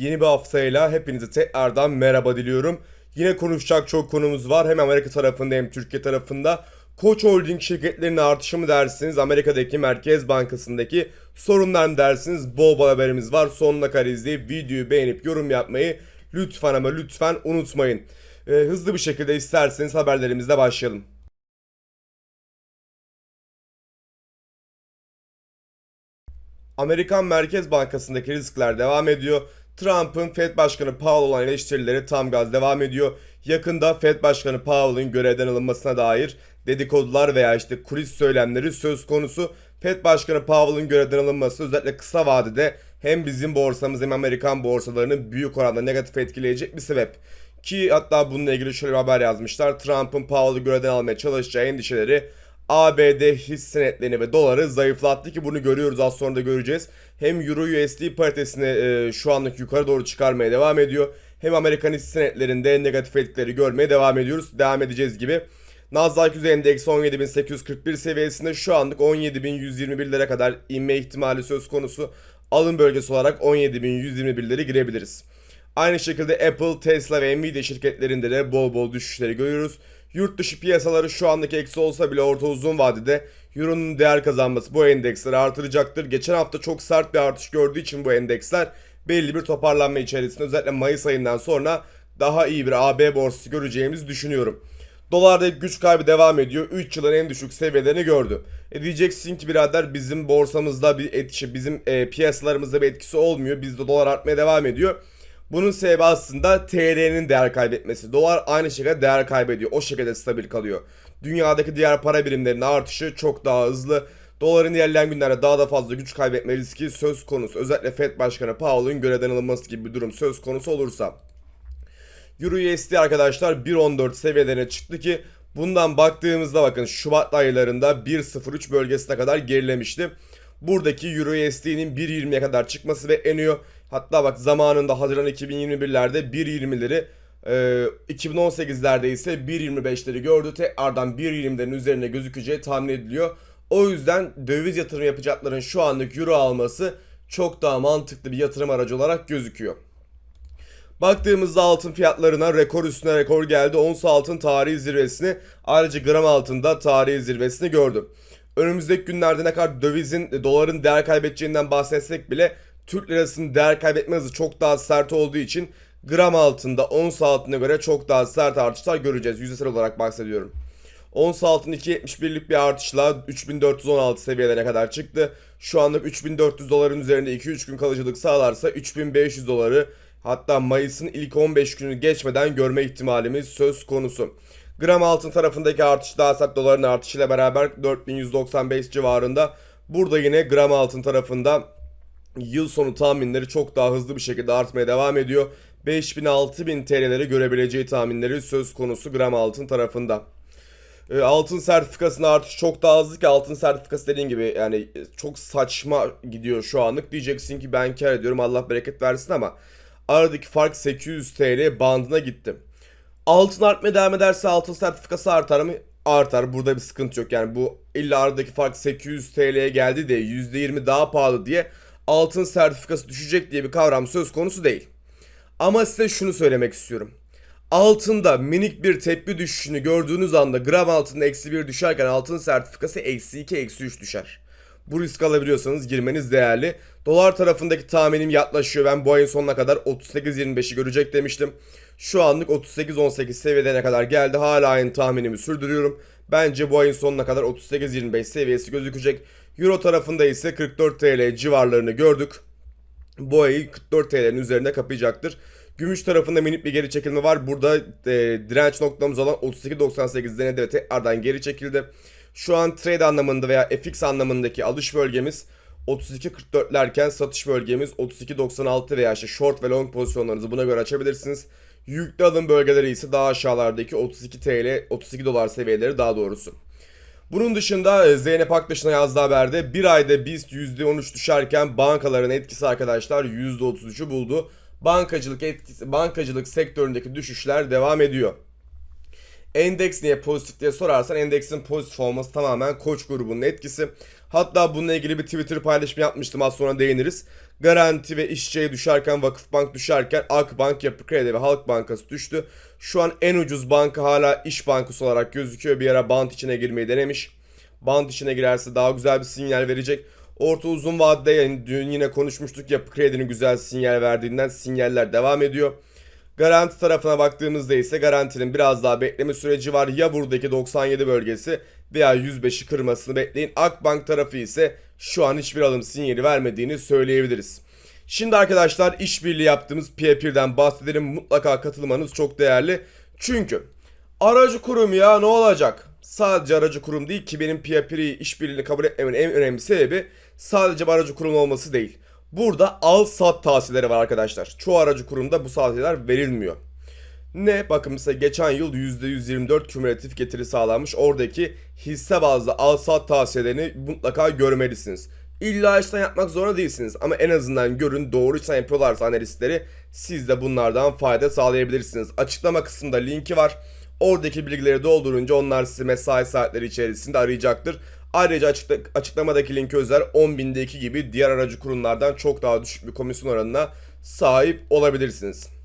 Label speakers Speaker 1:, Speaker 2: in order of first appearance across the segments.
Speaker 1: Yeni bir haftayla hepinize tekrardan merhaba diliyorum. Yine konuşacak çok konumuz var. Hem Amerika tarafında hem Türkiye tarafında. Koç Holding şirketlerinin artışı mı dersiniz? Amerika'daki Merkez Bankası'ndaki sorunlar mı dersiniz? Bol bol haberimiz var. Sonuna kadar izleyip videoyu beğenip yorum yapmayı lütfen ama lütfen unutmayın. Ee, hızlı bir şekilde isterseniz haberlerimizle başlayalım. Amerikan Merkez Bankası'ndaki riskler devam ediyor. Trump'ın Fed Başkanı Powell olan eleştirileri tam gaz devam ediyor. Yakında Fed Başkanı Powell'ın görevden alınmasına dair dedikodular veya işte kulis söylemleri söz konusu. Fed Başkanı Powell'ın görevden alınması özellikle kısa vadede hem bizim borsamız hem Amerikan borsalarını büyük oranda negatif etkileyecek bir sebep. Ki hatta bununla ilgili şöyle bir haber yazmışlar. Trump'ın Powell'ı görevden almaya çalışacağı endişeleri ABD hisse senetlerini ve doları zayıflattı ki bunu görüyoruz az sonra da göreceğiz. Hem Euro USD paritesini e, şu anlık yukarı doğru çıkarmaya devam ediyor. Hem Amerikan hisse senetlerinde negatif etkileri görmeye devam ediyoruz. Devam edeceğiz gibi. Nasdaq yüzey endeksi 17.841 seviyesinde şu anlık 17.121'lere kadar inme ihtimali söz konusu. Alım bölgesi olarak 17.121'leri girebiliriz. Aynı şekilde Apple, Tesla ve Nvidia şirketlerinde de bol bol düşüşleri görüyoruz. Yurt dışı piyasaları şu andaki eksi olsa bile orta uzun vadede Euro'nun değer kazanması bu endeksleri artıracaktır. Geçen hafta çok sert bir artış gördüğü için bu endeksler belli bir toparlanma içerisinde özellikle Mayıs ayından sonra daha iyi bir AB borsası göreceğimizi düşünüyorum. Dolarda güç kaybı devam ediyor. 3 yılın en düşük seviyelerini gördü. E diyeceksin ki birader bizim borsamızda bir etkisi, bizim e, piyasalarımızda bir etkisi olmuyor. Bizde dolar artmaya devam ediyor. Bunun sebebi aslında TL'nin değer kaybetmesi. Dolar aynı şekilde değer kaybediyor. O şekilde stabil kalıyor. Dünyadaki diğer para birimlerinin artışı çok daha hızlı. Doların ilerleyen günlerde daha da fazla güç kaybetme riski söz konusu. Özellikle Fed Başkanı Powell'ın görevden alınması gibi bir durum söz konusu olursa. Euro USD arkadaşlar 1.14 seviyelerine çıktı ki bundan baktığımızda bakın Şubat aylarında 1.03 bölgesine kadar gerilemişti. Buradaki Euro USD'nin 1.20'ye kadar çıkması bekleniyor. Hatta bak zamanında Haziran 2021'lerde 1.20'leri e, 2018'lerde ise 1.25'leri gördü. Tekrardan 1.20'lerin üzerine gözükeceği tahmin ediliyor. O yüzden döviz yatırım yapacakların şu anlık euro alması çok daha mantıklı bir yatırım aracı olarak gözüküyor. Baktığımızda altın fiyatlarına rekor üstüne rekor geldi. Ons altın tarihi zirvesini ayrıca gram altında tarihi zirvesini gördü. Önümüzdeki günlerde ne kadar dövizin, doların değer kaybedeceğinden bahsetsek bile Türk lirasının değer kaybetme hızı çok daha sert olduğu için gram altında ons altına göre çok daha sert artışlar göreceğiz. Yüzdesel olarak bahsediyorum. Ons altın 2.71'lik bir artışla 3416 seviyelerine kadar çıktı. Şu anlık 3400 doların üzerinde 2-3 gün kalıcılık sağlarsa 3500 doları hatta Mayıs'ın ilk 15 günü geçmeden görme ihtimalimiz söz konusu. Gram altın tarafındaki artış daha sert doların artışıyla beraber 4195 civarında. Burada yine gram altın tarafında yıl sonu tahminleri çok daha hızlı bir şekilde artmaya devam ediyor. 5000-6000 TL'leri görebileceği tahminleri söz konusu gram altın tarafında. E, altın sertifikasının artışı çok daha hızlı ki altın sertifikası dediğin gibi yani çok saçma gidiyor şu anlık. Diyeceksin ki ben kar ediyorum Allah bereket versin ama aradaki fark 800 TL bandına gitti. Altın artmaya devam ederse altın sertifikası artar mı? Artar. Burada bir sıkıntı yok. Yani bu illa aradaki fark 800 TL'ye geldi de %20 daha pahalı diye altın sertifikası düşecek diye bir kavram söz konusu değil. Ama size şunu söylemek istiyorum. Altında minik bir tepki düşüşünü gördüğünüz anda gram altında eksi 1 düşerken altın sertifikası eksi 2 eksi 3 düşer. Bu risk alabiliyorsanız girmeniz değerli. Dolar tarafındaki tahminim yaklaşıyor. Ben bu ayın sonuna kadar 38-25'i görecek demiştim. Şu anlık 38-18 seviyelerine kadar geldi. Hala aynı tahminimi sürdürüyorum. Bence bu ayın sonuna kadar 38-25 seviyesi gözükecek. Euro tarafında ise 44 TL civarlarını gördük. Bu ayı 44 TL'nin üzerinde kapayacaktır. Gümüş tarafında minik bir geri çekilme var. Burada e, direnç noktamız olan 32.98 denedi ve tekrardan geri çekildi. Şu an trade anlamında veya FX anlamındaki alış bölgemiz 32.44'lerken satış bölgemiz 32.96 veya işte short ve long pozisyonlarınızı buna göre açabilirsiniz. Yüklü alım bölgeleri ise daha aşağılardaki 32 TL, 32 dolar seviyeleri daha doğrusu. Bunun dışında e, Zeynep Aktaş'ın yazdığı haberde bir ayda BIST %13 düşerken bankaların etkisi arkadaşlar %33'ü buldu. Bankacılık etkisi, bankacılık sektöründeki düşüşler devam ediyor. Endeks niye pozitif diye sorarsan endeksin pozitif olması tamamen koç grubunun etkisi. Hatta bununla ilgili bir Twitter paylaşımı yapmıştım az sonra değiniriz. Garanti ve İşçi'ye düşerken, Vakıfbank düşerken Akbank, Yapı Kredi ve Halk Bankası düştü. Şu an en ucuz banka hala İş Bankası olarak gözüküyor. Bir ara bant içine girmeyi denemiş. Bant içine girerse daha güzel bir sinyal verecek. Orta uzun vadede yani dün yine konuşmuştuk Yapı Kredi'nin güzel sinyal verdiğinden sinyaller devam ediyor. Garanti tarafına baktığımızda ise garantinin biraz daha bekleme süreci var. Ya buradaki 97 bölgesi veya 105'i kırmasını bekleyin. Akbank tarafı ise şu an hiçbir alım sinyali vermediğini söyleyebiliriz. Şimdi arkadaşlar işbirliği yaptığımız P1'den bahsedelim. Mutlaka katılmanız çok değerli. Çünkü aracı kurum ya ne olacak? Sadece aracı kurum değil ki benim P1'i işbirliğini kabul etmemin en önemli sebebi sadece aracı kurum olması değil. Burada al sat tavsiyeleri var arkadaşlar. Çoğu aracı kurumda bu tavsiyeler verilmiyor. Ne? Bakın mesela geçen yıl %124 kümülatif getiri sağlanmış. Oradaki hisse bazlı al sat tavsiyelerini mutlaka görmelisiniz. İlla işlem yapmak zorunda değilsiniz ama en azından görün doğru işlem yapıyorlarsa analistleri siz de bunlardan fayda sağlayabilirsiniz. Açıklama kısmında linki var. Oradaki bilgileri doldurunca onlar sizi mesai saatleri içerisinde arayacaktır. Ayrıca açıkla, açıklamadaki linki özel 10.000'deki gibi diğer aracı kurumlardan çok daha düşük bir komisyon oranına sahip olabilirsiniz.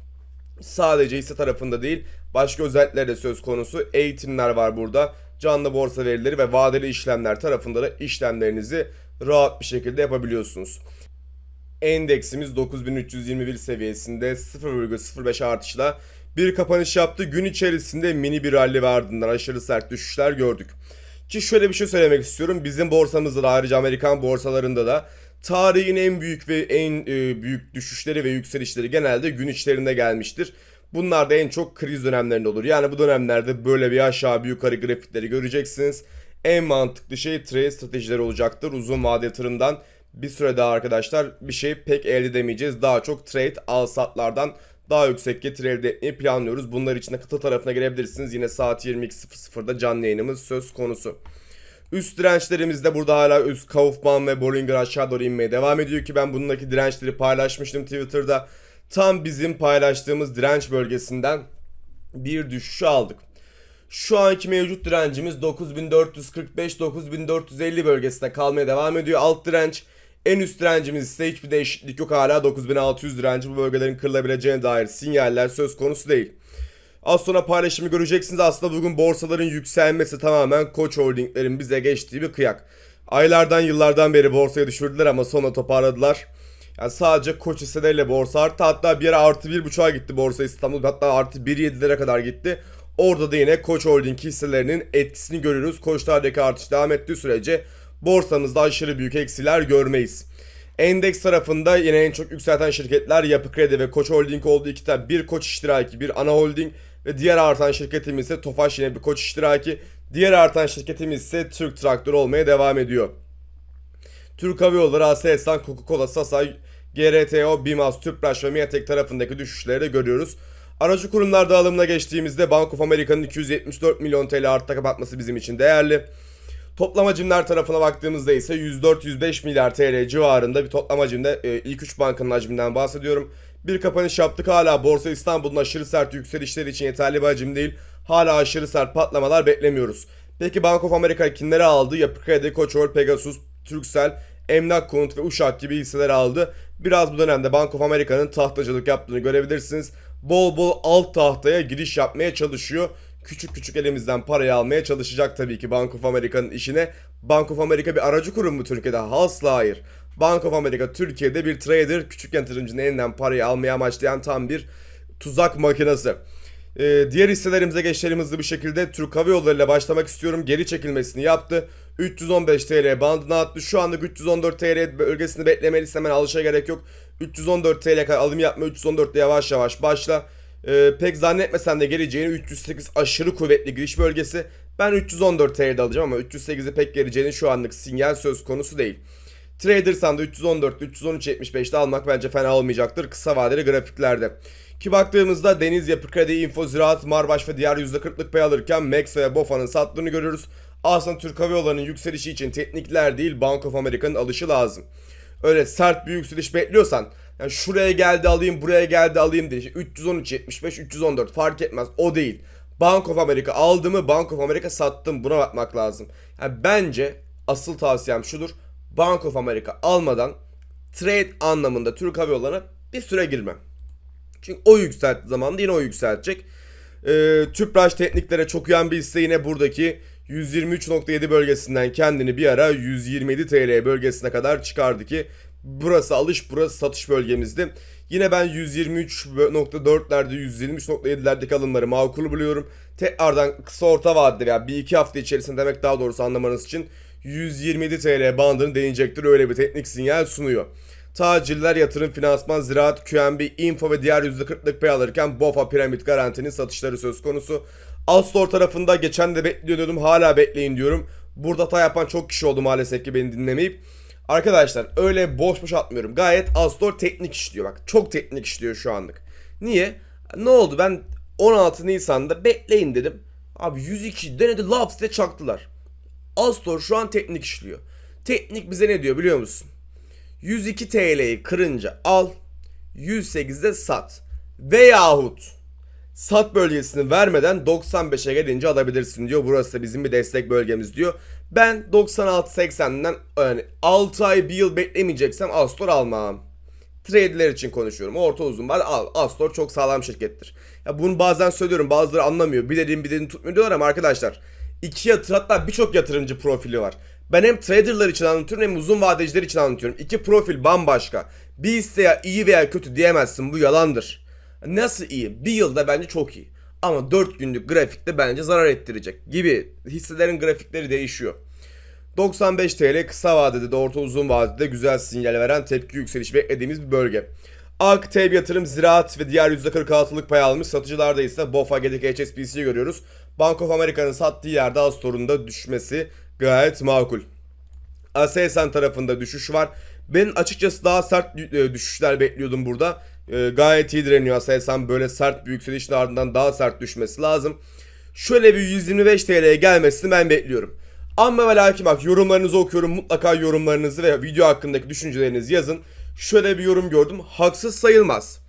Speaker 1: Sadece hisse tarafında değil başka özellikler de söz konusu. Eğitimler var burada. Canlı borsa verileri ve vadeli işlemler tarafında da işlemlerinizi rahat bir şekilde yapabiliyorsunuz. Endeksimiz 9321 seviyesinde 0,05 artışla bir kapanış yaptı. Gün içerisinde mini bir rally ve ardından aşırı sert düşüşler gördük. Ki şöyle bir şey söylemek istiyorum. Bizim borsamızda da ayrıca Amerikan borsalarında da tarihin en büyük ve en e, büyük düşüşleri ve yükselişleri genelde gün içlerinde gelmiştir. Bunlar da en çok kriz dönemlerinde olur. Yani bu dönemlerde böyle bir aşağı bir yukarı grafikleri göreceksiniz. En mantıklı şey trade stratejileri olacaktır. Uzun vade yatırımdan bir süre daha arkadaşlar bir şey pek elde edemeyeceğiz. Daha çok trade al satlardan daha yüksek getiri elde etmeyi planlıyoruz. Bunlar için de katıl tarafına gelebilirsiniz. Yine saat 22.00'da canlı yayınımız söz konusu. Üst dirençlerimizde burada hala üst Kaufman ve Bollinger aşağı doğru inmeye devam ediyor ki ben bununki dirençleri paylaşmıştım Twitter'da. Tam bizim paylaştığımız direnç bölgesinden bir düşüşü aldık. Şu anki mevcut direncimiz 9445-9450 bölgesinde kalmaya devam ediyor. Alt direnç en üst direncimiz ise hiçbir değişiklik yok hala 9600 direnci bu bölgelerin kırılabileceğine dair sinyaller söz konusu değil. Az sonra paylaşımı göreceksiniz aslında bugün borsaların yükselmesi tamamen Koç Holding'lerin bize geçtiği bir kıyak. Aylardan yıllardan beri borsaya düşürdüler ama sonra toparladılar. Yani sadece koç hisseleriyle borsa arttı. Hatta bir ara artı bir buçuğa gitti borsa İstanbul. Hatta artı 1.7'lere kadar gitti. Orada da yine Koç Holding hisselerinin etkisini görüyoruz. Koçlardaki artış devam ettiği sürece borsamızda aşırı büyük eksiler görmeyiz. Endeks tarafında yine en çok yükselten şirketler Yapı Kredi ve Koç Holding oldu. İki tane bir Koç iştiraki, bir ana holding ve diğer artan şirketimiz ise Tofaş yine bir Koç iştiraki. Diğer artan şirketimiz ise Türk Traktör olmaya devam ediyor. Türk Hava Yolları, Aselsan, Coca-Cola, Sasa, GRTO, BİMAS, Tüpraş ve Miatek tarafındaki düşüşleri de görüyoruz. Aracı kurumlar dağılımına geçtiğimizde Bank of America'nın 274 milyon TL artta kapatması bizim için değerli. Toplam hacimler tarafına baktığımızda ise 104-105 milyar TL civarında bir toplam hacimde e, ilk 3 bankanın hacminden bahsediyorum. Bir kapanış yaptık hala Borsa İstanbul'un aşırı sert yükselişleri için yeterli bir hacim değil. Hala aşırı sert patlamalar beklemiyoruz. Peki Bank of America kimleri aldı? Yapı Kredi, Koçor, Pegasus, Turkcell, Emlak Konut ve Uşak gibi hisseler aldı. Biraz bu dönemde Bank of America'nın tahtacılık yaptığını görebilirsiniz. Bol bol alt tahtaya giriş yapmaya çalışıyor. Küçük küçük elimizden parayı almaya çalışacak tabii ki Bank of America'nın işine. Bank of America bir aracı kurum mu Türkiye'de? Asla hayır. Bank of America Türkiye'de bir trader, küçük yatırımcının elinden parayı almaya amaçlayan tam bir tuzak makinesi. Ee, diğer hisselerimize geçelim hızlı bir şekilde. Türk Hava Yolları ile başlamak istiyorum. Geri çekilmesini yaptı. 315 TL bandına attı. Şu anlık 314 TL bölgesini beklemeliyiz. Hemen alışa gerek yok. 314 TL kadar alım yapma. 314'te yavaş yavaş başla. Ee, pek zannetmesen de geleceğini 308 aşırı kuvvetli giriş bölgesi. Ben 314 TL'de alacağım ama 308'i pek geleceğini şu anlık sinyal söz konusu değil. Tradersan da 314 313.75'te almak bence fena olmayacaktır kısa vadeli grafiklerde. Ki baktığımızda Deniz Yapı Kredi, Info, Ziraat, Marbaş ve diğer %40'lık pay alırken Max ve Bofa'nın sattığını görüyoruz. Aslında Türk Hava Yolları'nın yükselişi için teknikler değil Bank of America'nın alışı lazım. Öyle sert bir yükseliş bekliyorsan yani şuraya geldi alayım buraya geldi alayım diye. İşte 313, 75, 314 fark etmez o değil. Bank of America aldı mı Bank of America sattım buna bakmak lazım. Yani bence asıl tavsiyem şudur. Bank of America almadan trade anlamında Türk Hava Yolları'na bir süre girmem. Çünkü o yükselttiği zaman da yine o yükseltecek. Ee, Tüpraş tekniklere çok uyan bir hisse yine buradaki 123.7 bölgesinden kendini bir ara 127 TL bölgesine kadar çıkardı ki burası alış burası satış bölgemizdi. Yine ben 123.4'lerde 123.7'lerdeki alımları makul buluyorum. Tekrardan kısa orta vadede veya bir iki hafta içerisinde demek daha doğrusu anlamanız için 127 TL bandını değinecektir öyle bir teknik sinyal sunuyor. Tacirler, yatırım, finansman, ziraat, QNB, info ve diğer %40'lık pay alırken BOFA piramit garantinin satışları söz konusu. Alstor tarafında geçen de bekliyordum hala bekleyin diyorum. Burada hata yapan çok kişi oldu maalesef ki beni dinlemeyip. Arkadaşlar öyle boş boş atmıyorum. Gayet Alstor teknik işliyor bak. Çok teknik işliyor şu anlık. Niye? Ne oldu ben 16 Nisan'da bekleyin dedim. Abi 102 denedi laps diye çaktılar. Alstor şu an teknik işliyor. Teknik bize ne diyor biliyor musun? 102 TL'yi kırınca al, 108'de sat. Veyahut sat bölgesini vermeden 95'e gelince alabilirsin diyor. Burası da bizim bir destek bölgemiz diyor. Ben 96-80'den yani 6 ay 1 yıl beklemeyeceksem Astor almam. Trade'ler için konuşuyorum. Orta uzun var al. Astor çok sağlam şirkettir. Ya bunu bazen söylüyorum bazıları anlamıyor. Bir dediğim bir dediğini tutmuyor diyorlar ama arkadaşlar iki yatır hatta birçok yatırımcı profili var. Ben hem traderlar için anlatıyorum hem uzun vadeciler için anlatıyorum. İki profil bambaşka. Bir hisseye iyi veya kötü diyemezsin bu yalandır. Nasıl iyi? Bir yılda bence çok iyi. Ama 4 günlük grafikte bence zarar ettirecek gibi hisselerin grafikleri değişiyor. 95 TL kısa vadede de orta uzun vadede güzel sinyal veren tepki yükselişi beklediğimiz bir bölge. Ak, TEB yatırım, ziraat ve diğer %46'lık pay almış satıcılarda ise BOFA, GDK, HSBC'yi görüyoruz. Bank of America'nın sattığı yerde da düşmesi gayet makul. Aselsan tarafında düşüş var. Ben açıkçası daha sert e, düşüşler bekliyordum burada. E, gayet iyi direniyor Aselsan. Böyle sert bir yükselişin ardından daha sert düşmesi lazım. Şöyle bir 125 TL'ye gelmesini ben bekliyorum. Ama ve lakin bak yorumlarınızı okuyorum. Mutlaka yorumlarınızı ve video hakkındaki düşüncelerinizi yazın. Şöyle bir yorum gördüm. Haksız sayılmaz.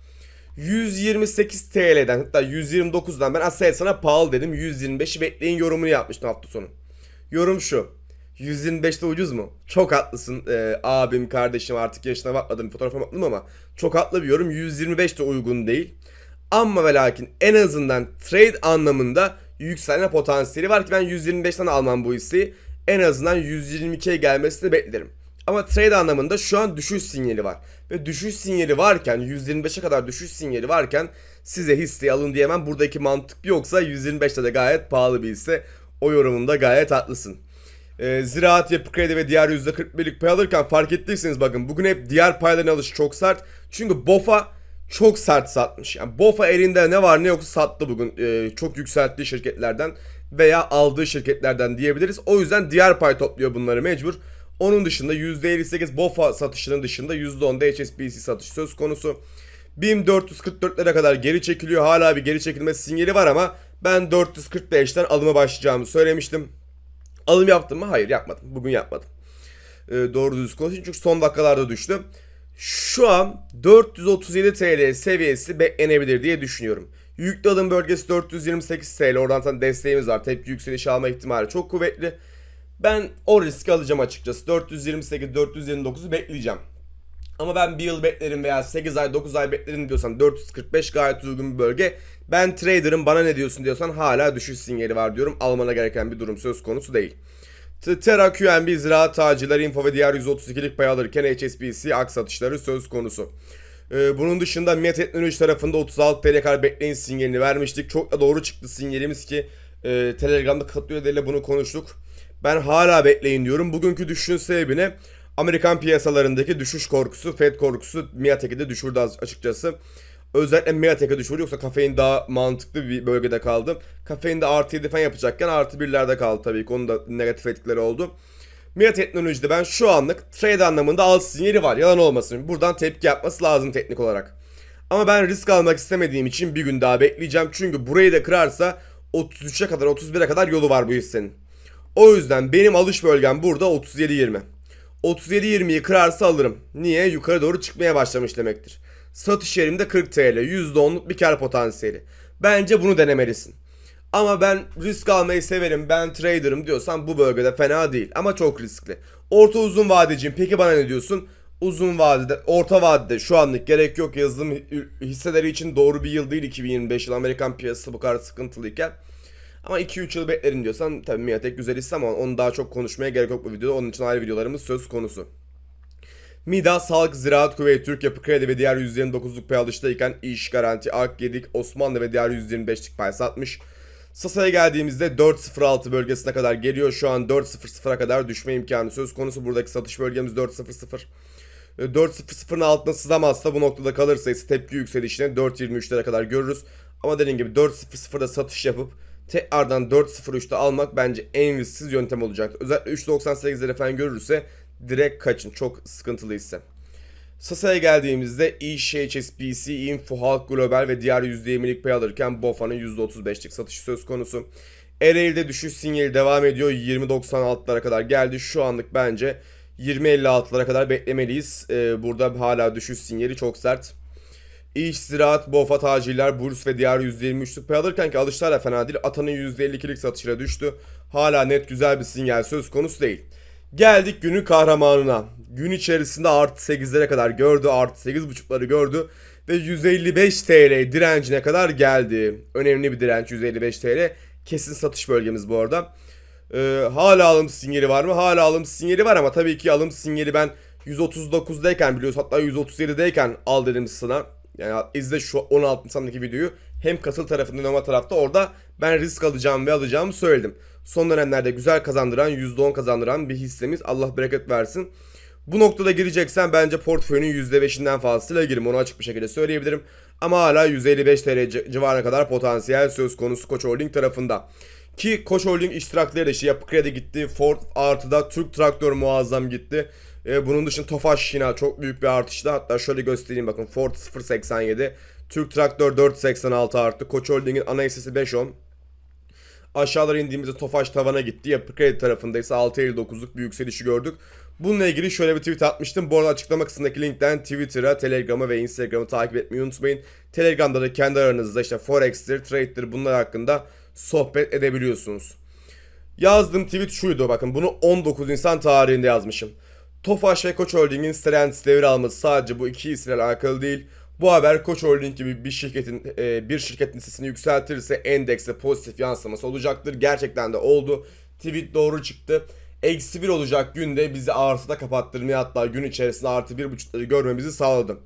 Speaker 1: 128 TL'den hatta 129'dan ben Aselsan'a pahalı dedim. 125'i bekleyin yorumunu yapmıştım hafta sonu. Yorum şu. 125'te ucuz mu? Çok haklısın ee, abim kardeşim artık yaşına bakmadım fotoğrafa baktım ama çok haklı bir yorum 125 de uygun değil. Ama ve lakin en azından trade anlamında yükselme potansiyeli var ki ben 125'ten almam bu hisseyi. En azından 122'ye gelmesini beklerim. Ama trade anlamında şu an düşüş sinyali var. Ve düşüş sinyali varken 125'e kadar düşüş sinyali varken size hisseyi alın diyemem. Buradaki mantık yoksa 125'te de gayet pahalı bir hisse. O yorumunda gayet haklısın e, ziraat, yapı kredi ve diğer %41'lik pay alırken fark ettiyseniz bakın bugün hep diğer payların alışı çok sert. Çünkü BOFA çok sert satmış. Yani BOFA elinde ne var ne yoksa sattı bugün. E, çok yükselttiği şirketlerden veya aldığı şirketlerden diyebiliriz. O yüzden diğer pay topluyor bunları mecbur. Onun dışında %58 BOFA satışının dışında %10 da HSBC satış söz konusu. BİM 444'lere kadar geri çekiliyor. Hala bir geri çekilme sinyali var ama ben 445'ten alıma başlayacağımı söylemiştim. Alım yaptım mı? Hayır yapmadım. Bugün yapmadım. Ee, doğru düz konuşayım çünkü son dakikalarda düştü. Şu an 437 TL seviyesi beklenebilir diye düşünüyorum. Yüklü alım bölgesi 428 TL. Oradan zaten desteğimiz var. Tepki yükselişi alma ihtimali çok kuvvetli. Ben o riski alacağım açıkçası. 428, 429'u bekleyeceğim. Ama ben bir yıl beklerim veya 8 ay 9 ay beklerim diyorsan 445 gayet uygun bir bölge. Ben trader'ım bana ne diyorsun diyorsan hala düşüş sinyali var diyorum. Almana gereken bir durum söz konusu değil. Terra QNB ziraat tacirler info ve diğer 132'lik pay alırken HSBC ak satışları söz konusu. Ee, bunun dışında MIA Teknoloji tarafında 36 TL kadar bekleyin sinyalini vermiştik. Çok da doğru çıktı sinyalimiz ki e, Telegram'da katılıyor ile bunu konuştuk. Ben hala bekleyin diyorum. Bugünkü düşüşün sebebine Amerikan piyasalarındaki düşüş korkusu, Fed korkusu Miatek'i de düşürdü açıkçası. Özellikle Miatek'e düşürdü yoksa kafein daha mantıklı bir bölgede kaldı. Kafein de artı 7 falan yapacakken artı 1'lerde kaldı tabii ki. Onun da negatif etkileri oldu. Mia Teknoloji'de ben şu anlık trade anlamında alt sinyali var. Yalan olmasın. Buradan tepki yapması lazım teknik olarak. Ama ben risk almak istemediğim için bir gün daha bekleyeceğim. Çünkü burayı da kırarsa 33'e kadar 31'e kadar yolu var bu hissenin. O yüzden benim alış bölgem burada 37.20. 37.20'yi kırarsa alırım. Niye? Yukarı doğru çıkmaya başlamış demektir. Satış yerimde 40 TL. %10'luk bir kar potansiyeli. Bence bunu denemelisin. Ama ben risk almayı severim, ben trader'ım diyorsan bu bölgede fena değil ama çok riskli. Orta uzun vadeciyim peki bana ne diyorsun? Uzun vadede, orta vadede şu anlık gerek yok yazılım hisseleri için doğru bir yıl değil 2025 yıl Amerikan piyasası bu kadar sıkıntılıyken. Ama 2-3 yıl beklerim diyorsan tabii Miatek güzel hisse ama onu daha çok konuşmaya gerek yok bu videoda. Onun için ayrı videolarımız söz konusu. Mida, Sağlık, Ziraat Kuvvet, Türk Yapı Kredi ve diğer 129'luk pay alıştayken İş, Garanti, Ak, Gedik, Osmanlı ve diğer 125'lik pay satmış. Sasa'ya geldiğimizde 4.06 bölgesine kadar geliyor. Şu an 4.00'a kadar düşme imkanı söz konusu. Buradaki satış bölgemiz 4.00. 4.00'ın altına sızamazsa bu noktada kalırsa ise tepki yükselişine 4.23'lere kadar görürüz. Ama dediğim gibi 4.00'da satış yapıp tekrardan 4.03'te almak bence en risksiz yöntem olacak. Özellikle 3.98'lere falan görürse direkt kaçın. Çok sıkıntılı hisse. Sasa'ya geldiğimizde İş, HSBC, Info, Halk Global ve diğer %20'lik pay alırken BOFA'nın %35'lik satışı söz konusu. Ereğli'de düşüş sinyali devam ediyor. 20.96'lara kadar geldi. Şu anlık bence 20.56'lara kadar beklemeliyiz. Ee, burada hala düşüş sinyali çok sert. İş, Ziraat, BOFA, Tacirler, Burs ve diğer %23'lük pay alırken ki alışlar da fena değil. Atanın %52'lik satışıyla düştü. Hala net güzel bir sinyal söz konusu değil. Geldik günün kahramanına. Gün içerisinde artı 8'lere kadar gördü. Artı 8.5'ları gördü. Ve 155 TL direncine kadar geldi. Önemli bir direnç 155 TL. Kesin satış bölgemiz bu arada. Ee, hala alım sinyali var mı? Hala alım sinyali var ama tabii ki alım sinyali ben 139'dayken biliyorsun hatta 137'deyken al dedim sana. Yani izle şu 16 Nisan'daki videoyu. Hem katıl tarafında ama tarafta orada ben risk alacağım ve alacağımı söyledim. Son dönemlerde güzel kazandıran, %10 kazandıran bir hissemiz. Allah bereket versin. Bu noktada gireceksen bence portföyünün %5'inden fazlasıyla girim. Onu açık bir şekilde söyleyebilirim. Ama hala 155 TL civarına kadar potansiyel söz konusu Koç Holding tarafında. Ki Koç Holding iştirakleri de işte Yapı Kredi gitti. Ford artıda Türk Traktör muazzam gitti. Ee, bunun dışında Tofaş yine çok büyük bir artışta. Hatta şöyle göstereyim bakın Ford 0.87. Türk Traktör 4.86 arttı. Koç Holding'in ana hissesi 5.10. Aşağılara indiğimizde Tofaş tavana gitti. Yapı Kredi tarafında ise 6.59'luk bir yükselişi gördük. Bununla ilgili şöyle bir tweet atmıştım. Bu arada açıklama kısmındaki linkten Twitter'a, Telegram'a ve Instagram'ı takip etmeyi unutmayın. Telegram'da da kendi aranızda işte Forex'tir, Trade'dir bunlar hakkında sohbet edebiliyorsunuz. Yazdığım tweet şuydu bakın bunu 19 Nisan tarihinde yazmışım. Tofaş ve Koç Holding'in Stellantis devir alması sadece bu iki hisseyle alakalı değil. Bu haber Koç Holding gibi bir şirketin e, bir şirketin hissesini yükseltirse endekse pozitif yansıması olacaktır. Gerçekten de oldu. Tweet doğru çıktı. Eksi 1 olacak günde bizi artıda kapattırmaya hatta gün içerisinde artı 1.5'ları görmemizi sağladı.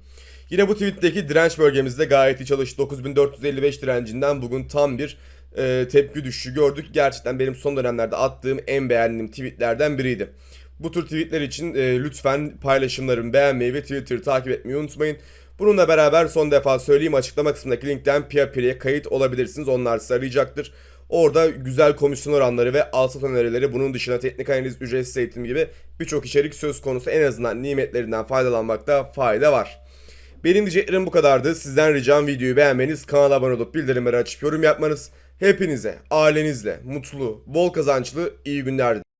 Speaker 1: Yine bu tweetteki direnç bölgemizde gayet iyi çalıştı. 9455 direncinden bugün tam bir e, tepki düşüşü gördük. Gerçekten benim son dönemlerde attığım en beğendiğim tweetlerden biriydi. Bu tür tweetler için e, lütfen paylaşımlarımı beğenmeyi ve Twitter'ı takip etmeyi unutmayın. Bununla beraber son defa söyleyeyim açıklama kısmındaki linkten Piapire'ye kayıt olabilirsiniz. Onlar sizi arayacaktır. Orada güzel komisyon oranları ve al sat önerileri bunun dışında teknik analiz, ücretsiz eğitim gibi birçok içerik söz konusu en azından nimetlerinden faydalanmakta fayda var. Benim diyeceklerim bu kadardı. Sizden ricam videoyu beğenmeniz, kanala abone olup bildirimleri açıp yorum yapmanız. Hepinize, ailenizle, mutlu, bol kazançlı, iyi günler